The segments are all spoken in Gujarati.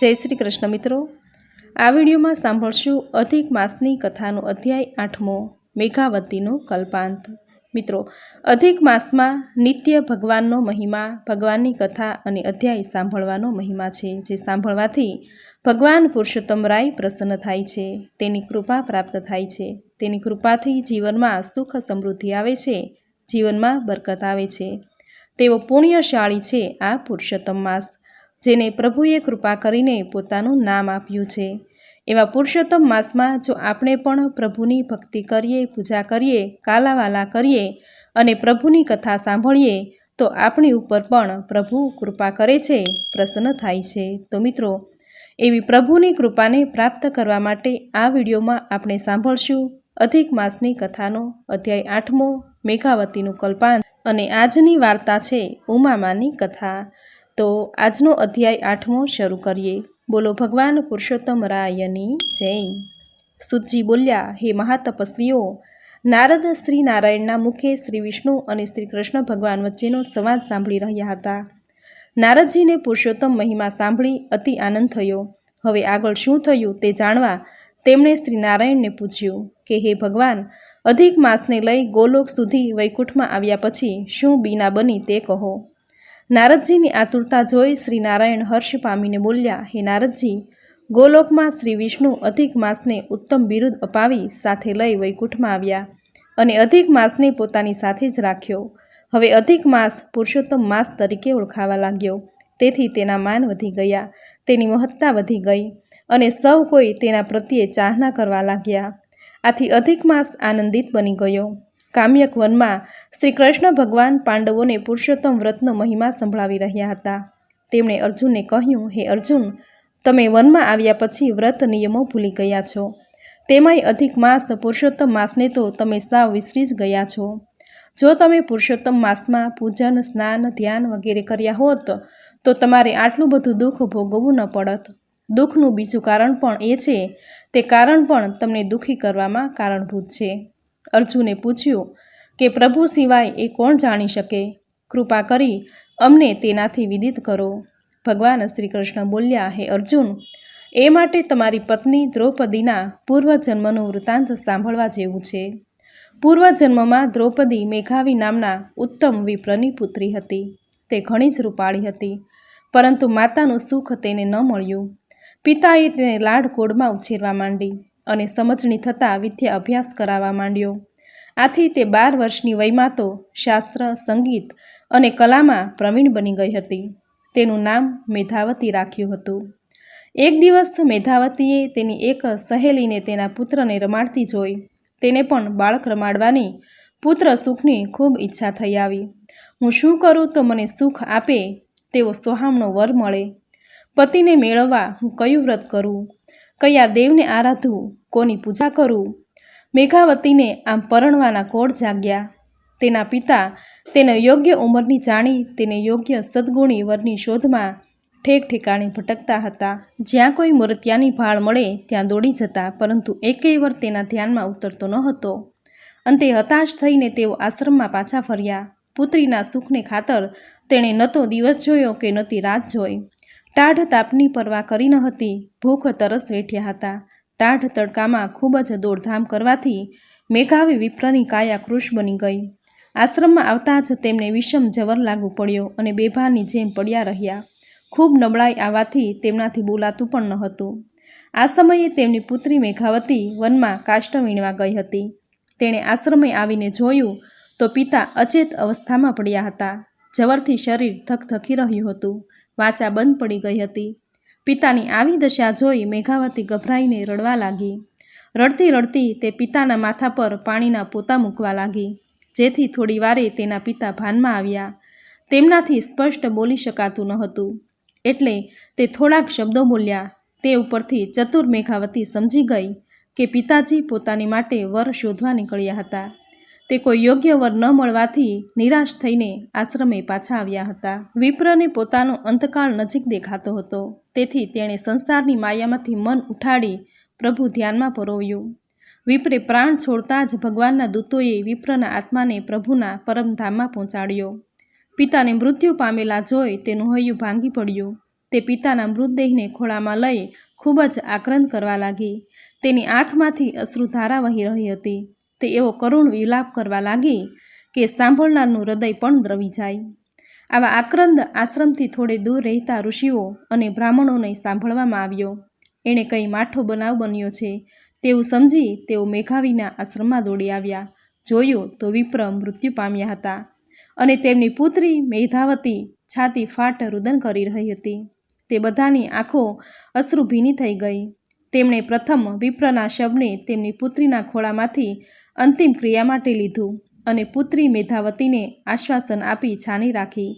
જય શ્રી કૃષ્ણ મિત્રો. આ વિડીયોમાં સાંભળશું અધિક માસની કથાનો અધ્યાય આઠમો, મેઘાવતીનો કલ્પાંત. મિત્રો, અધિક માસમાં નિત્ય ભગવાનનો મહિમા, ભગવાનની કથા અને અધ્યાય સાંભળવાનો મહિમા છે, જે સાંભળવાથી ભગવાન પુરુષોત્તમ રાય પ્રસન્ન થાય છે, તેની કૃપા પ્રાપ્ત થાય છે, તેની કૃપાથી જીવનમાં સુખ સમૃદ્ધિ આવે છે, જીવનમાં બરકત આવે છે. તેઓ પુણ્યશાળી છે આ પુરુષોત્તમ માસ. જેને પ્રભુએ કૃપા કરીને પોતાનું નામ આપ્યું છે. એવા પુરુષોત્તમ માસમાં જો આપણે પણ પ્રભુની ભક્તિ કરીએ, પૂજા કરીએ, કાલાવાલા કરીએ અને પ્રભુની કથા સાંભળીએ, તો આપણી ઉપર પણ પ્રભુ કૃપા કરે છે, પ્રસન્ન થાય છે. તો મિત્રો, એવી પ્રભુની કૃપાને પ્રાપ્ત કરવા માટે આ વિડીયોમાં આપણે સાંભળશું અધિક માસની કથાનો અધ્યાય આઠમો મેઘાવતીનું કલ્પાંત. અને આજની વાર્તા છે ઉમામાની કથા. તો આજનો અધ્યાય આઠમો શરૂ કરીએ. બોલો, ભગવાન પુરુષોત્તમ રાયની જય. સુતજી બોલ્યા, હે મહાતપસ્વીઓ, નારદ શ્રી નારાયણના મુખે શ્રી વિષ્ણુ અને શ્રી કૃષ્ણ ભગવાન વચ્ચેનો સંવાદ સાંભળી રહ્યા હતા. નારદજીને પુરુષોત્તમ મહિમા સાંભળી અતિ આનંદ થયો. હવે આગળ શું થયું તે જાણવા તેમણે શ્રી નારાયણને પૂછ્યું કે, હે ભગવાન, અધિક માસને લઈ ગોલોક સુધી વૈકુંઠમાં આવ્યા પછી શું બીના બની તે કહો. નારદજીની આતુરતા જોઈ શ્રી નારાયણ હર્ષ પામીને બોલ્યા, હે નારદજી, ગોલોકમાં શ્રી વિષ્ણુ અધિક માસને ઉત્તમ બિરુદ અપાવી સાથે લઈ વૈકુંઠમાં આવ્યા અને અધિક માસને પોતાની સાથે જ રાખ્યો. હવે અધિક માસ પુરુષોત્તમ માસ તરીકે ઓળખાવા લાગ્યો. તેથી તેના માન વધી ગયા, તેની મહત્તા વધી ગઈ અને સૌ કોઈ તેના પ્રત્યે ચાહના કરવા લાગ્યા. આથી અધિક માસ આનંદિત બની ગયો. કામ્યક વનમાં શ્રી કૃષ્ણ ભગવાન પાંડવોને પુરુષોત્તમ વ્રતનો મહિમા સંભળાવી રહ્યા હતા. તેમણે અર્જુનને કહ્યું, હે અર્જુન, તમે વનમાં આવ્યા પછી વ્રત નિયમો ભૂલી ગયા છો. તેમાંય અધિક માસ પુરુષોત્તમ માસને તો તમે સાવ વિસરી જ ગયા છો. જો તમે પુરુષોત્તમ માસમાં પૂજન, સ્નાન, ધ્યાન વગેરે કર્યા હોત, તો તમારે આટલું બધું દુઃખ ભોગવવું ન પડત. દુઃખનું બીજું કારણ પણ એ છે, તે કારણ પણ તમને દુઃખી કરવામાં કારણભૂત છે. અર્જુને પૂછ્યું કે પ્રભુ સિવાય એ કોણ જાણી શકે? કૃપા કરી અમને તેનાથી વિદિત કરો. ભગવાન શ્રી કૃષ્ણ બોલ્યા, હે અર્જુન, એ માટે તમારી પત્ની દ્રૌપદીના પૂર્વજન્મનું વૃત્તાંત સાંભળવા જેવું છે. પૂર્વજન્મમાં દ્રૌપદી મેઘાવી નામના ઉત્તમ વિપ્રની પુત્રી હતી. તે ઘણી જ રૂપાળી હતી, પરંતુ માતાનું સુખ તેને ન મળ્યું. પિતાએ તેને લાડ કોડમાં ઉછેરવા માંડી. અને સમજણી થતાં વિદ્યા અભ્યાસ કરાવવા માંડ્યો. આથી તે બાર વર્ષની વયમાં તો શાસ્ત્ર, સંગીત અને કલામાં પ્રવીણ બની ગઈ હતી. તેનું નામ મેધાવતી રાખ્યું હતું. એક દિવસ મેધાવતીએ તેની એક સહેલીને તેના પુત્રને રમાડતી જોઈ. તેને પણ બાળક રમાડવાની પુત્ર સુખની ખૂબ ઈચ્છા થઈ આવી. હું શું કરું તો મને સુખ આપે? તેવો સોહામણો વર મળે. પતિને મેળવવા હું કયું વ્રત કરું? કયા દેવને આરાધવું, કોની પૂજા કરવું મેઘાવતીને આમ પરણવાના કોળ જાગ્યા. તેના પિતા તેને યોગ્ય ઉંમરની જાણી, તેને યોગ્ય સદગુણી વરની શોધમાં ઠેક ઠેકાણે ભટકતા હતા. જ્યાં કોઈ મૂર્તિયાની ભાળ મળે, ત્યાં દોડી જતા, પરંતુ એકેય વર તેના ધ્યાનમાં ઉતરતો ન હતો અંતે હતાશ થઈને તેઓ આશ્રમમાં પાછા ફર્યા. પુત્રીના સુખને ખાતર તેણે ન તો દિવસ જોયો કે નહોતી રાત જોઈ. ટાઢ તાપની પરવા કરી ન હતી. ભૂખ તરસ વેઠ્યા હતા. ટાઢ તડકામાં ખૂબ જ દોડધામ કરવાથી મેઘાવી વિપ્રની કાયા કૃશ બની ગઈ. આશ્રમમાં આવતા જ તેમને વિષમ જવર લાગુ પડ્યો અને બેભાની જેમ પડ્યા રહ્યા. ખૂબ નબળાઈ આવવાથી તેમનાથી બોલાતું પણ ન હતું. આ સમયે તેમની પુત્રી મેઘાવતી વનમાં કાષ્ટ વીણવા ગઈ હતી. તેણે આશ્રમે આવીને જોયું તો પિતા અચેત અવસ્થામાં પડ્યા હતા. જવરથી શરીર થકથકી રહ્યું હતું. વાચા બંધ પડી ગઈ હતી. પિતાની આવી દશા જોઈ મેઘાવતી ગભરાઈને રડવા લાગી. રડતી રડતી તે પિતાના માથા પર પાણીના પોતા મૂકવા લાગી. જેથી થોડી વારે તેના પિતા ભાનમાં આવ્યા. તેમનાથી સ્પષ્ટ બોલી શકાતું ન હતું એટલે તે થોડાક શબ્દો બોલ્યા. તે ઉપરથી ચતુર મેઘાવતી સમજી ગઈ કે પિતાજી પોતાની માટે વર શોધવા નીકળ્યા હતા. તે કોઈ યોગ્ય વર ન મળવાથી નિરાશ થઈને આશ્રમે પાછા આવ્યા હતા. વિપ્રને પોતાનો અંતકાળ નજીક દેખાતો હતો. તેથી તેણે સંસારની માયામાંથી મન ઉઠાડી પ્રભુ ધ્યાનમાં પરોવ્યું. વિપ્રે પ્રાણ છોડતા જ ભગવાનના દૂતોએ વિપ્રના આત્માને પ્રભુના પરમધામમાં પહોંચાડ્યો. પિતાને મૃત્યુ પામેલા જોઈ તેનું હૈયું ભાંગી પડ્યું. તે પિતાના મૃતદેહને ખોળામાં લઈ ખૂબ જ આક્રંદ કરવા લાગી. તેની આંખમાંથી અશ્રુધારા વહી રહી હતી. તે એવો કરુણ વિલાપ કરવા લાગી કે સાંભળનારનું હૃદય પણ દ્રવી જાય. આવા આક્રંદ આશ્રમથી થોડે દૂર રહેતા ઋષિઓ અને બ્રાહ્મણોને સાંભળવામાં આવ્યો. એણે કંઈ માઠો બનાવ બન્યો છે તેવું સમજી તેઓ મેઘાવીના આશ્રમમાં દોડી આવ્યા. જોયું તો વિપ્ર મૃત્યુ પામ્યા હતા અને તેમની પુત્રી મેધાવતી છાતી ફાટ રુદન કરી રહી હતી. તે બધાની આંખો અશ્રુભીની થઈ ગઈ. તેમણે પ્રથમ વિપ્રના શબને તેમની પુત્રીના ખોળામાંથી અંતિમ ક્રિયા માટે લીધું અને પુત્રી મેધાવતીને આશ્વાસન આપી છાની રાખી.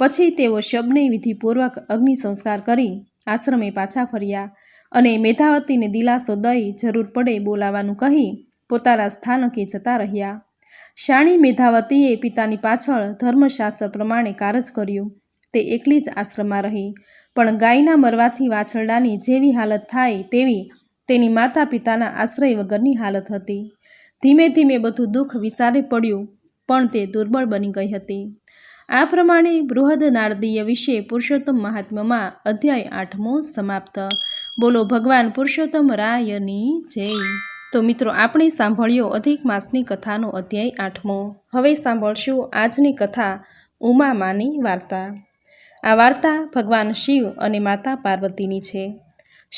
પછી તેઓ શબને વિધિપૂર્વક અગ્નિ સંસ્કાર કરી આશ્રમે પાછા ફર્યા અને મેધાવતીને દિલાસો દઈ જરૂર પડે બોલાવાનું કહી પોતાના સ્થાનકે જતા રહ્યા. શાણી મેધાવતીએ પિતાની પાછળ ધર્મશાસ્ત્ર પ્રમાણે કારજ કર્યું. તે એકલી જ આશ્રમમાં રહી. પણ ગાયના મરવાથી વાછરડાની જેવી હાલત થાય તેવી તેની માતા પિતાના આશ્રય વગરની હાલત હતી. ધીમે ધીમે બધું દુઃખ વિસારે પડ્યું, પણ તે દુર્બળ બની ગઈ હતી. આ પ્રમાણે બૃહદ નારદીય વિશે પુરુષોત્તમ મહાત્મ્યમાં અધ્યાય આઠમો સમાપ્ત. બોલો ભગવાન પુરુષોત્તમ રાયની જય. તો મિત્રો, આપણે સાંભળ્યો અધિક માસની કથાનો અધ્યાય આઠમો. હવે સાંભળશું આજની કથા ઉમામાની વાર્તા. આ વાર્તા ભગવાન શિવ અને માતા પાર્વતીની છે.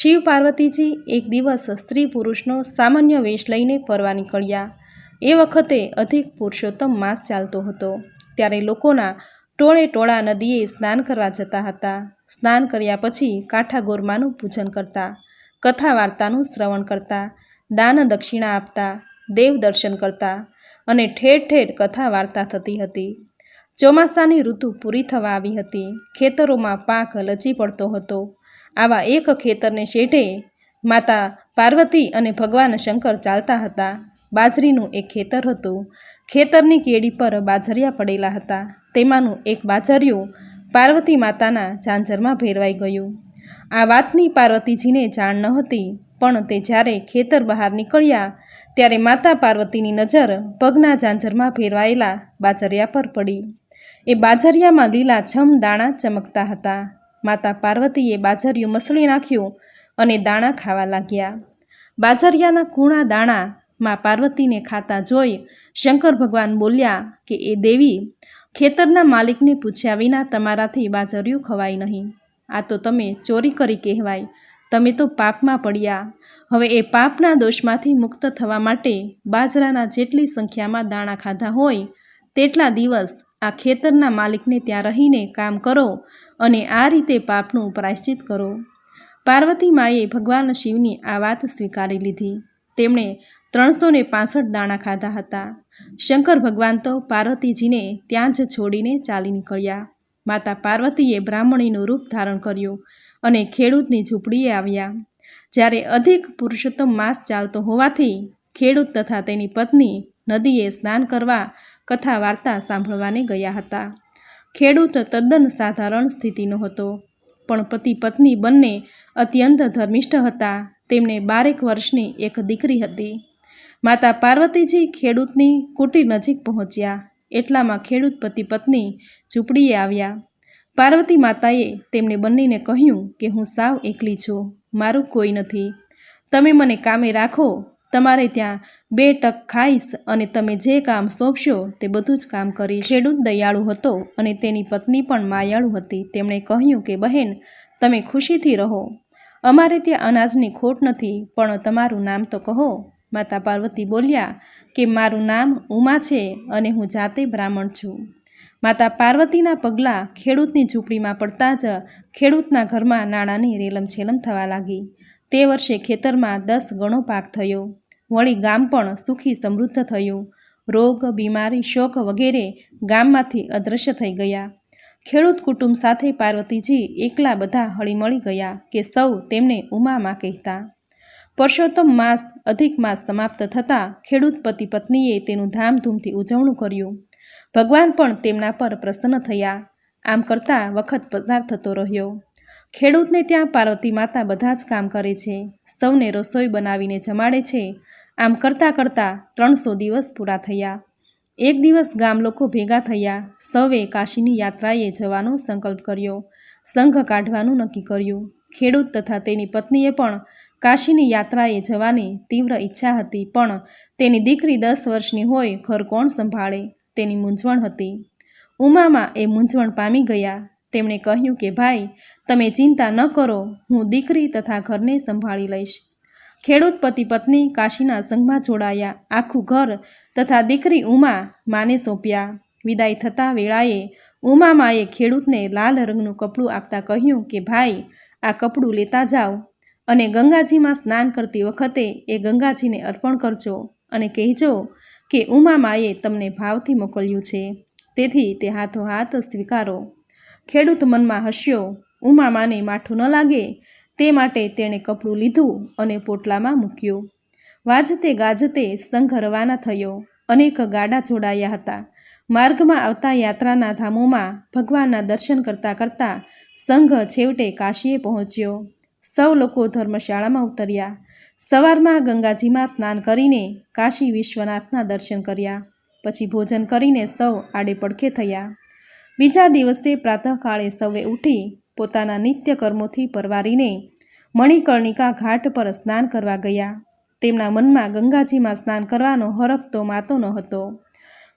શિવ પાર્વતીજી એક દિવસ સ્ત્રી પુરુષનો સામાન્ય વેશ લઈને ફરવા નીકળ્યા. એ વખતે અધિક પુરુષોત્તમ માસ ચાલતો હતો. ત્યારે લોકોના ટોળે ટોળા નદીએ સ્નાન કરવા જતા હતા. સ્નાન કર્યા પછી કાંઠા ગોરમાનું પૂજન કરતા કથા વાર્તાનું શ્રવણ કરતા, દાન દક્ષિણા આપતા, દેવ દર્શન કરતા અને ઠેર ઠેર કથા વાર્તા થતી હતી. ચોમાસાની ઋતુ પૂરી થવા આવી હતી. ખેતરોમાં પાક લચી પડતો હતો. આવા એક ખેતરને શેઠે માતા પાર્વતી અને ભગવાન શંકર ચાલતા હતા. બાજરીનું એક ખેતર હતું. ખેતરની કેડી પર બાજરિયા પડેલા હતા. તેમાંનું એક બાજરિયું પાર્વતી માતાના ઝાંઝરમાં ભેરવાઈ ગયું. આ વાતની પાર્વતીજીને જાણ ન હતી, પણ તે જ્યારે ખેતર બહાર નીકળ્યા, ત્યારે માતા પાર્વતીની નજર પગના ઝાંઝરમાં ભેરવાયેલા બાજરિયા પર પડી. એ બાજરિયામાં લીલા છમ દાણા ચમકતા હતા. માતા પાર્વતીએ બાજરિયું મસળી નાખ્યું અને દાણા ખાવા લાગ્યા. બાજરિયાના કૂણા દાણા માં પાર્વતીને ખાતા જોઈ શંકર ભગવાન બોલ્યા કે, એ દેવી, ખેતરના માલિકને પૂછ્યા વિના તમારાથી બાજરિયું ખવાય નહીં. આ તો તમે ચોરી કરી કહેવાય. તમે તો પાપમાં પડ્યા. હવે એ પાપના દોષમાંથી મુક્ત થવા માટે બાજરાના જેટલી સંખ્યામાં દાણા ખાધા હોય, તેટલા દિવસ આ ખેતરના માલિકને ત્યાં રહીને કામ કરો અને આ રીતે પાપનું પ્રાયશ્ચિત કરો. પાર્વતી માએ ભગવાન શિવની આ વાત સ્વીકારી લીધી. તેમણે ત્રણસો ને પાસઠ દાણા ખાધા હતા. શંકર ભગવાન તો પાર્વતીજીને ત્યાં જ છોડીને ચાલી નીકળ્યા. માતા પાર્વતીએ બ્રાહ્મણીનું રૂપ ધારણ કર્યું અને ખેડૂતની ઝૂંપડીએ આવ્યા. જ્યારે અધિક પુરુષોત્તમ માસ ચાલતો હોવાથી ખેડૂત તથા તેની પત્ની નદીએ સ્નાન કરવા કથા વાર્તા સાંભળવાને ગયા હતા. ખેડૂત તદ્દન સાધારણ સ્થિતિનો હતો. પણ પતિ પત્ની બંને અત્યંત ધર્મિષ્ઠ હતા. તેમને બારેક વર્ષની એક દીકરી હતી. માતા પાર્વતીજી ખેડૂતની કુટીર નજીક પહોંચ્યા. એટલામાં ખેડૂત પતિ પત્ની ઝૂંપડીએ આવ્યા. પાર્વતી માતાએ તેમને બંનેને કહ્યું કે હું સાવ એકલી છું. મારું કોઈ નથી. તમે મને કામે રાખો. તમારે ત્યાં બે ટક ખાઈશ અને તમે જે કામ સોંપશો તે બધું જ કામ કરી ખેડૂત દયાળુ હતો અને તેની પત્ની પણ માયાળુ હતી. તેમણે કહ્યું કે, બહેન, તમે ખુશીથી રહો. અમારે ત્યાં અનાજની ખોટ નથી, પણ તમારું નામ તો કહો. માતા પાર્વતી બોલ્યા કે, મારું નામ ઉમા છે અને હું જાતે બ્રાહ્મણ છું. માતા પાર્વતીના પગલાં ખેડૂતની ઝૂંપડીમાં પડતા જ ખેડૂતના ઘરમાં નાણાંની રેલમછેલમ થવા લાગી. તે વર્ષે ખેતરમાં દસ ગણો પાક થયો. વળી ગામ પણ સુખી સમૃદ્ધ થયું. રોગ, બીમારી, શોક વગેરે ગામમાંથી અદૃશ્ય થઈ ગયા. ખેડૂત કુટુંબ સાથે પાર્વતીજી એકલા બધા હળીમળી ગયા કે સૌ તેમને ઉમામાં કહેતા. પરસોત્તમ માસ અધિક માસ સમાપ્ત થતાં ખેડૂત પતિ પત્નીએ તેનું ધામધૂમથી ઉજવણું કર્યું. ભગવાન પણ તેમના પર પ્રસન્ન થયા. આમ કરતાં વખત પસાર થતો રહ્યો. ખેડૂતને ત્યાં પાર્વતી માતા બધા જ કામ કરે છે. સૌને રસોઈ બનાવીને જમાડે છે. આમ કરતાં કરતાં ત્રણસો દિવસ પૂરા થયા. એક દિવસ ગામ લોકો ભેગા થયા. સૌએ કાશીની યાત્રાએ જવાનો સંકલ્પ કર્યો. સંઘ કાઢવાનું નક્કી કર્યું. ખેડૂત તથા તેની પત્નીએ પણ કાશીની યાત્રાએ જવાની તીવ્ર ઈચ્છા હતી, પણ તેની દીકરી દસ વર્ષની હોય ઘર કોણ સંભાળે તેની મૂંઝવણ હતી. ઉમામાં એ મૂંઝવણ પામી ગયા. તેમણે કહ્યું કે, ભાઈ, તમે ચિંતા ન કરો, હું દીકરી તથા ઘરને સંભાળી લઈશ. ખેડૂત પતિ પત્ની કાશીના સંઘમાં જોડાયા, આખું ઘર તથા દીકરી ઉમા માને સોંપ્યા. વિદાય થતા વેળાએ ઉમામાએ ખેડૂતને લાલ રંગનું કપડું આપતા કહ્યું કે, ભાઈ, આ કપડું લેતા જાઓ અને ગંગાજીમાં સ્નાન કરતી વખતે એ ગંગાજીને અર્પણ કરજો અને કહેજો કે ઉમામાએ તમને ભાવથી મોકલ્યું છે. તેથી તે હાથો હાથ સ્વીકારો. ખેડૂત મનમાં હસ્યો, ઉમામાને માઠું ન લાગે, તે માટે તેણે કપડું લીધું અને પોટલામાં મૂક્યું. વાજતે ગાજતે સંઘ રવાના થયો, અનેક ગાડા જોડાયા હતા. માર્ગમાં આવતા યાત્રાના ધામોમાં ભગવાનના દર્શન કરતાં કરતાં સંઘ છેવટે કાશીએ પહોંચ્યો. સૌ લોકો ધર્મશાળામાં ઉતર્યા. સવારમાં ગંગાજીમાં સ્નાન કરીને કાશી વિશ્વનાથના દર્શન કર્યા. પછી ભોજન કરીને સૌ આડે પડખે થયા. બીજા દિવસે પ્રાતઃકાળે સૌએ ઉઠી પોતાના નિત્ય કર્મોથી પરવારીને મણિકર્ણિકા ઘાટ પર સ્નાન કરવા ગયા. તેમના મનમાં ગંગાજીમાં સ્નાન કરવાનો હરફ તો માતો ન હતો.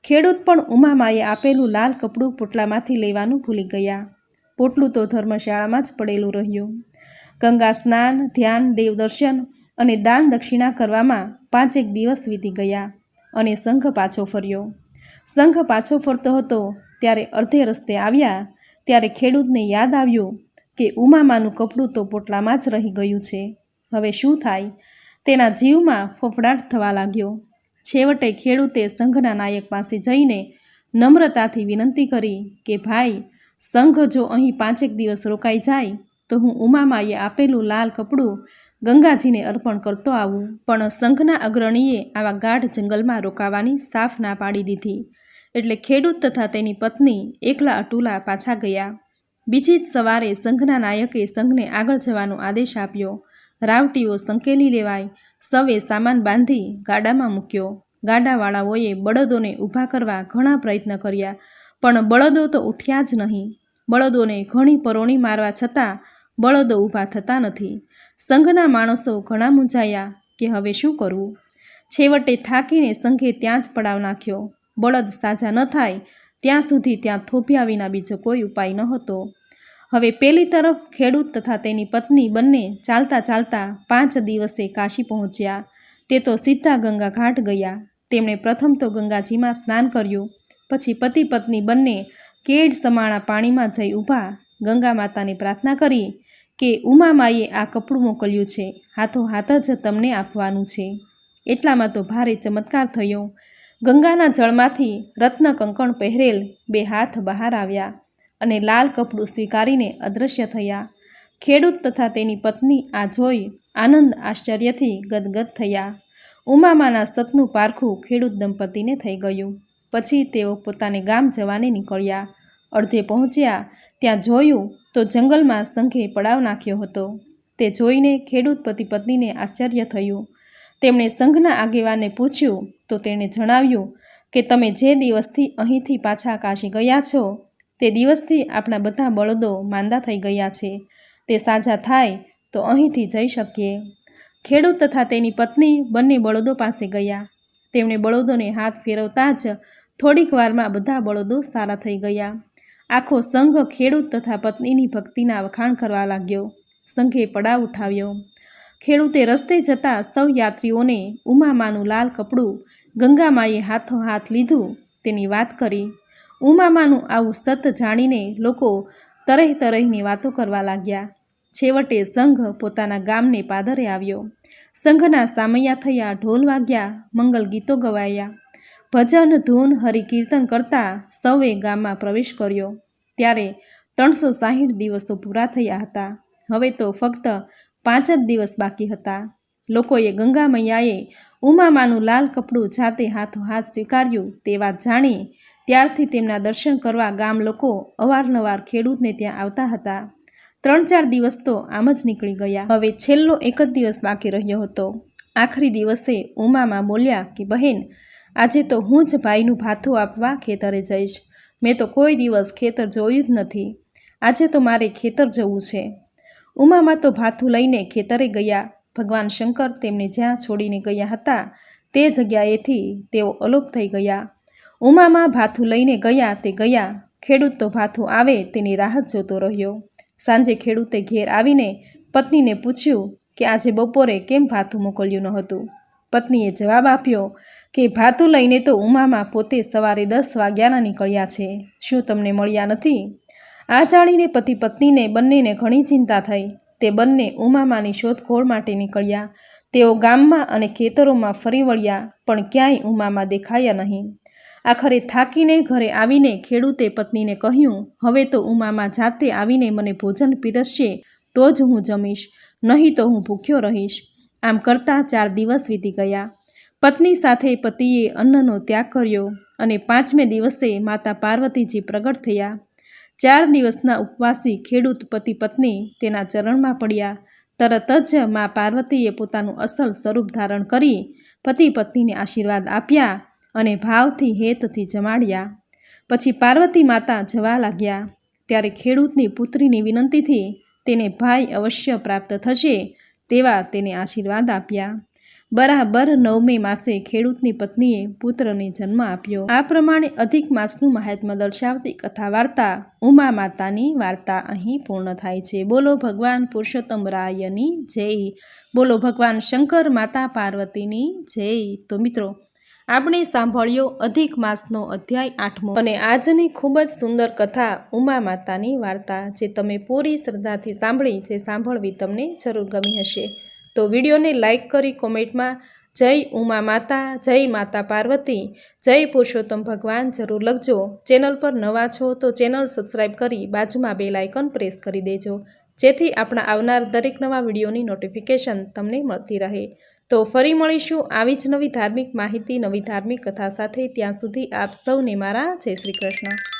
ખેડૂત પણ ઉમામાએ આપેલું લાલ કપડું પોટલામાંથી લેવાનું ભૂલી ગયા. પોટલું તો ધર્મશાળામાં જ પડેલું રહ્યું. ગંગા સ્નાન, ધ્યાન, દેવદર્શન અને દાન દક્ષિણા કરવામાં પાંચેક દિવસ વીતી ગયા અને સંઘ પાછો ફર્યો. સંઘ પાછો ફરતો હતો ત્યારે અડધે રસ્તે આવ્યા. ત્યારે ખેડૂતને યાદ આવ્યું કે ઉમામાનું કપડું તો પોટલામાં જ રહી ગયું છે. હવે શું થાય? તેના જીવમાં ફફડાટ થવા લાગ્યો. છેવટે ખેડૂતે સંઘના નાયક પાસે જઈને નમ્રતાથી વિનંતી કરી કે, ભાઈ, સંઘ જો અહીં પાંચેક દિવસ રોકાઈ જાય, તો હું ઉમામાએ આપેલું લાલ કપડું ગંગાજીને અર્પણ કરતો આવું. પણ સંઘના અગ્રણીએ આવા ગાઢ જંગલમાં રોકાવાની સાફ ના પાડી દીધી. એટલે ખેડૂત તથા તેની પત્ની એકલા અટુલા પાછા ગયા. બીજી જ સવારે સંઘના નાયકે સંઘને આગળ જવાનો આદેશ આપ્યો. રાવટીઓ સંકેલી લેવાય. સવે સામાન બાંધી ગાડામાં મૂક્યો. ગાડાવાળાઓએ બળદોને ઊભા કરવા ઘણા પ્રયત્ન કર્યા, પણ બળદો તો ઉઠ્યા જ નહીં. બળદોને ઘણી પરોણી મારવા છતાં બળદો ઊભા થતા નથી. સંઘના માણસો ઘણા મૂંઝાયા કે હવે શું કરવું? છેવટે થાકીને સંઘે ત્યાં જ પડાવ નાખ્યો. બળદ સાજા ન થાય, ત્યાં સુધી ત્યાં થોભ્યા વિના બીજો કોઈ ઉપાય ન હતો. હવે પેલી તરફ ખેડૂત તથા તેની પત્ની બંને ચાલતા ચાલતા પાંચ દિવસે કાશી પહોંચ્યા. તે તો સીધા ગંગા ઘાટ ગયા. તેમણે પ્રથમ તો ગંગાજીમાં સ્નાન કર્યું, પછી પતિ પત્ની બંને કેડ સમાણા પાણીમાં જઈ ઊભા ગંગા માતાને પ્રાર્થના કરી કે ઉમામાએ આ કપડું મોકલ્યું છે. હાથો હાથ જ તમને આપવાનું છે. એટલામાં તો ભારે ચમત્કાર થયો. ગંગાના જળમાંથી રત્ન કંકણ પહેરેલ બે હાથ બહાર આવ્યા અને લાલ કપડું સ્વીકારીને અદૃશ્ય થયા. ખેડૂત તથા તેની પત્ની આ જોઈ આનંદ આશ્ચર્યથી ગદગદ થયા. ઉમામાના સતનું પારખું ખેડૂત દંપતીને થઈ ગયું. પછી તેઓ પોતાને ગામ જવાને નીકળ્યા. અડધે પહોંચ્યા, ત્યાં જોયું તો જંગલમાં સંઘે પડાવ નાખ્યો હતો. તે જોઈને ખેડૂત પતિ પત્નીને આશ્ચર્ય થયું. તેમણે સંઘના આગેવાને પૂછ્યું, તો તેણે જણાવ્યું કે તમે જે દિવસથી અહીંથી પાછા કાશી ગયા છો, તે દિવસથી આપણા બધા બળદો માંદા થઈ ગયા છે. તે સાજા થાય તો અહીંથી જઈ શકીએ. ખેડૂત તથા તેની પત્ની બંને બળદો પાસે ગયા. તેમણે બળદોને હાથ ફેરવતા જ થોડીક વારમાં બધા બળદો સારા થઈ ગયા. આખો સંઘ ખેડૂત તથા પત્નીની ભક્તિના વખાણ કરવા લાગ્યો. સંઘે પડાવ ઉઠાવ્યો. ખેડૂતે રસ્તે જતા સૌ યાત્રીઓને ઉમામાનું લાલ કપડું ગંગામાએ હાથો હાથ લીધું તેની વાત કરી. ઉમામાનું આવું સત જાણીને લોકો તરહ તરહની વાતો કરવા લાગ્યા. છેવટે સંઘ પોતાના ગામને પાદરે આવ્યો. સંઘના સામૈયા થયા ઢોલ વાગ્યા, મંગલ ગીતો ગવાયા. ભજન, ધૂન, હરિકીર્તન કરતા સૌએ ગામમાં પ્રવેશ કર્યો. ત્યારે ત્રણસો સાહીઠ દિવસો પૂરા થયા હતા. હવે તો ફક્ત પાંચ જ દિવસ બાકી હતા. લોકોએ ગંગા મૈયાએ ઉમામાનું લાલ કપડું જાતે હાથો હાથ સ્વીકાર્યું તે વાત જાણી ત્યારથી તેમના દર્શન કરવા ગામ લોકો અવારનવાર ખેડૂતને ત્યાં આવતા હતા. ત્રણ ચાર દિવસ તો આમ જ નીકળી ગયા. હવે છેલ્લો એક જ દિવસ બાકી રહ્યો હતો. આખરી દિવસે ઉમામાં બોલ્યા કે, બહેન, આજે તો હું જ ભાઈનું ભાથું આપવા ખેતરે જઈશ. મેં તો કોઈ દિવસ ખેતર જોયું જ નથી. આજે તો મારે ખેતર જવું છે. ઉમામાં તો ભાથું લઈને ખેતરે ગયા. ભગવાન શંકર તેમને જ્યાં છોડીને ગયા હતા તે જગ્યાએથી તેઓ અલોપ થઈ ગયા. ઉમામાં ભાથું લઈને ગયા તે ગયા. ખેડૂત તો ભાથું આવે તેની રાહત જોતો રહ્યો. સાંજે ખેડૂતે ઘેર આવીને પત્નીને પૂછ્યું કે આજે બપોરે કેમ ભાથું મોકલ્યું ન હતું પત્નીએ જવાબ આપ્યો કે ભાથું લઈને તો ઉમામાં પોતે સવારે દસ વાગ્યાના નીકળ્યા છે. શું તમને મળ્યા નથી? આ જાણીને પતિ પત્નીને બંનેને ઘણી ચિંતા થઈ. તે બંને ઉમામાની શોધખોળ માટે નીકળ્યા. તેઓ ગામમાં અને ખેતરોમાં ફરી વળ્યા, પણ ક્યાંય ઉમામાં દેખાયા નહીં. આખરે થાકીને ઘરે આવીને ખેડૂતે પત્નીને કહ્યું, હવે તો ઉમામાં જાતે આવીને મને ભોજન પીરસશે, તો જ હું જમીશ, નહીં તો હું ભૂખ્યો રહીશ. આમ કરતાં ચાર દિવસ વીતી ગયા. પત્ની સાથે પતિએ અન્નનો ત્યાગ કર્યો અને પાંચમે દિવસે માતા પાર્વતીજી પ્રગટ થયા. ચાર દિવસના ઉપવાસી ખેડૂત પતિ પત્ની તેના ચરણમાં પડ્યા. તરત જ મા પાર્વતીએ પોતાનું અસલ સ્વરૂપ ધારણ કરી પતિ પત્નીને આશીર્વાદ આપ્યા અને ભાવથી હેતથી જમાડ્યા. પછી પાર્વતી માતા જવા લાગ્યા. ત્યારે ખેડૂતની પુત્રીની વિનંતીથી તેને ભાઈ અવશ્ય પ્રાપ્ત થશે તેવા તેને આશીર્વાદ આપ્યા. બરાબર નવમી માસે ખેડૂતની પત્નીએ પુત્રને જન્મ આપ્યો. આ પ્રમાણે અધિક માસનું મહાત્મ્ય દર્શાવતી કથા વાર્તા ઉમા માતાની વાર્તા અહીં પૂર્ણ થાય છે. બોલો ભગવાન પુરુષોત્તમ રાયની જય. બોલો ભગવાન શંકર માતા પાર્વતીની જય. તો મિત્રો, આપણે સાંભળ્યો અધિક માસનો અધ્યાય આઠમો અને આજની ખૂબ જ સુંદર કથા ઉમા માતાની વાર્તા, જે તમે પૂરી શ્રદ્ધાથી સાંભળી, જે સાંભળવી તમને જરૂર ગમી હશે. તો વિડીયોને લાઇક કરી કોમેન્ટમાં જય ઉમા માતા, જય માતા પાર્વતી, જય પુરુષોત્તમ ભગવાન જરૂર લખજો. ચેનલ પર નવા છો તો ચેનલ સબસ્ક્રાઈબ કરી બાજુમાં બે લાઇકન પ્રેસ કરી દેજો. જેથી આપણા આવનાર દરેક નવા વિડીયોની નોટિફિકેશન તમને મળતી રહે. તો ફરી મળીશું આવી જ નવી ધાર્મિક માહિતી, નવી ધાર્મિક કથા સાથે. ત્યાં સુધી આપ સૌને મારા જય શ્રી કૃષ્ણ.